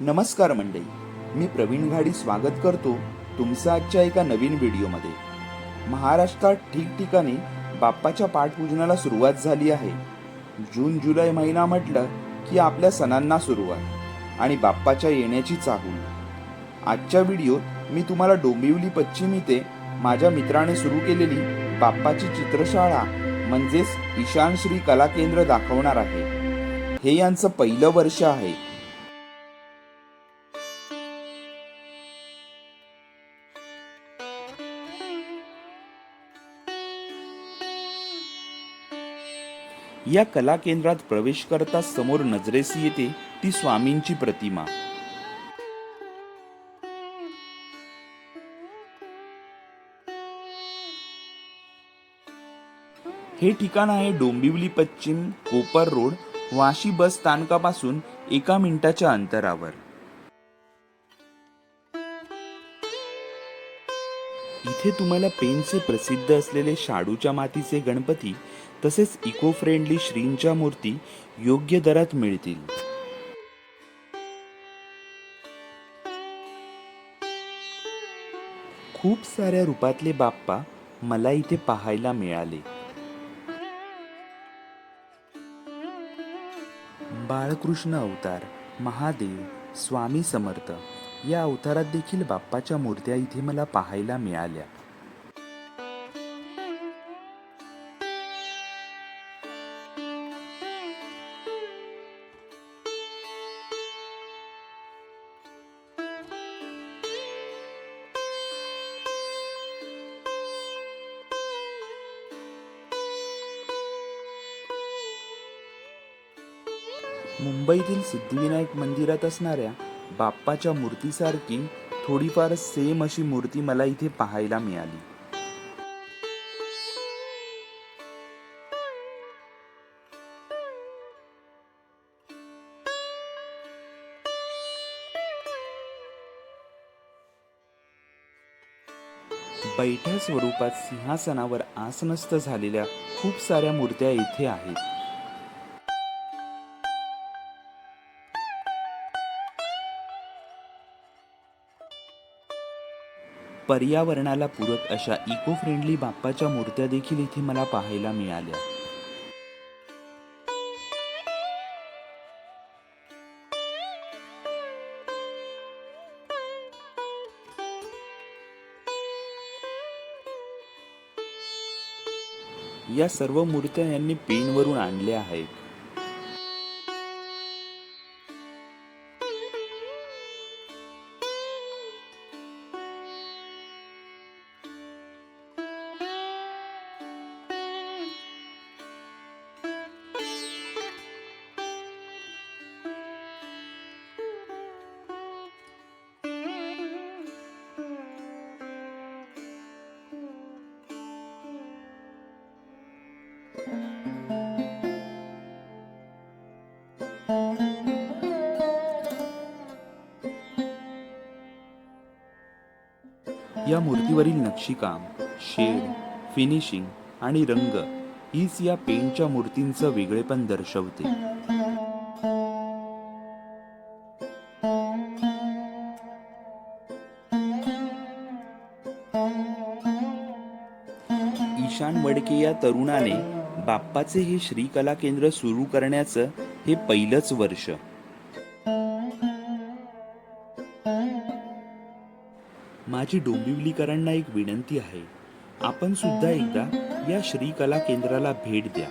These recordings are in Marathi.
नमस्कार मंडळी. मी प्रवीण घाडी स्वागत करतो तुमचं आजच्या एका नवीन व्हिडिओमध्ये. महाराष्ट्रात ठिकठिकाणी बाप्पाच्या पाठपूजनाला सुरुवात झाली आहे. जून जुलै महिना म्हटलं की आपल्या सणांना सुरुवात आणि बाप्पाच्या येण्याची चाहूल. आजच्या व्हिडिओत मी तुम्हाला डोंबिवली पश्चिम इथे माझ्या मित्राने सुरू केलेली बाप्पाची चित्रशाळा म्हणजेच ईशान श्री कला केंद्र दाखवणार आहे. हे यांचं पहिलं वर्ष आहे. या कला केंद्रात प्रवेश करता समोर नजरेस येते ती स्वामींची प्रतिमा. हे ठिकाण आहे डोंबिवली पश्चिम कोपर रोड वाशी बस स्थानकापासून एका मिनिटाच्या अंतरावर. इथे तुम्हाला पेनचे प्रसिद्ध असलेले शाडूच्या मातीचे गणपती तसेच इको फ्रेंडली श्रींच्या मूर्ती योग्य दरात मिळतील. खूप साऱ्या रूपातले बाप्पा मला इथे पाहायला मिळाले. बाळकृष्ण अवतार महादेव स्वामी समर्थ या अवतारात देखील बाप्पाच्या मूर्त्या इथे मला पाहायला मिळाल्या. मुंबईतील सिद्धिविनायक मंदिरात असणाऱ्या बाप्पाच्या मूर्तीसारखी थोडीफार सेम अशी मूर्ती मला इथे पाहायला मिळाली. बैठ्या स्वरूपात सिंहासनावर आसनस्थ झालेल्या खूप साऱ्या मूर्त्या इथे आहेत. पर्यावरणाला पूरक अशा इको फ्रेंडली बाप्पाच्या मूर्त्या देखील इथे मला पाहायला मिळाल्या. या सर्व मूर्त्या यांनी पेनवरून आणल्या आहेत. या मूर्तीवरील नक्षीकाम शेड फिनिशिंग आणि रंग हीच या पेंटच्या मूर्तींचं वेगळेपण दर्शवते. ईशान वडके या तरुणाने बाप्पाचे हे श्रीकला केंद्र सुरू करण्याचं हे पहिलंच वर्ष. माझी डोंबिवलीकरांना एक विनंती आहे. आपण सुद्धा एकदा या श्री कला केंद्राला भेट द्या.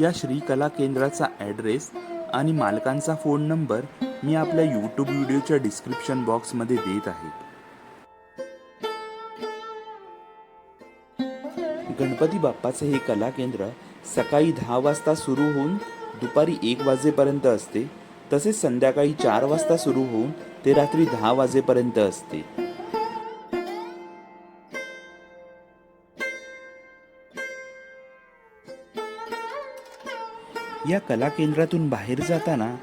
या श्री कला केंद्राचा ॲड्रेस आणि मालकांचा फोन नंबर मी आपल्या यूट्यूब व्हिडिओच्या डिस्क्रिप्शन बॉक्समध्ये देत आहे. गणपती बाप्पाचे हे कला केंद्र सकाळी दहा वाजता सुरू होऊन दुपारी एक वाजेपर्यंत असते. तसेच संध्याकाळी चार वाजता सुरू होऊन ते रात्री दहा वाजेपर्यंत असते. या कला केंद्रातून बाहेर जाताना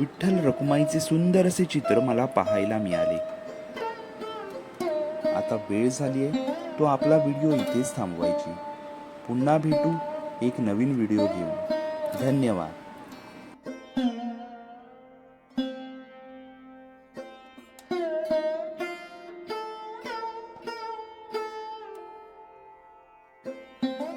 विठ्ठल रखुमाईचे सुंदर असे चित्र मला पाहायला मिळाले. आता वेळ झाली आहे तो आपला व्हिडिओ इथेच थांबवायची. पुन्हा भेटू एक नवीन व्हिडिओ घेऊन. धन्यवाद.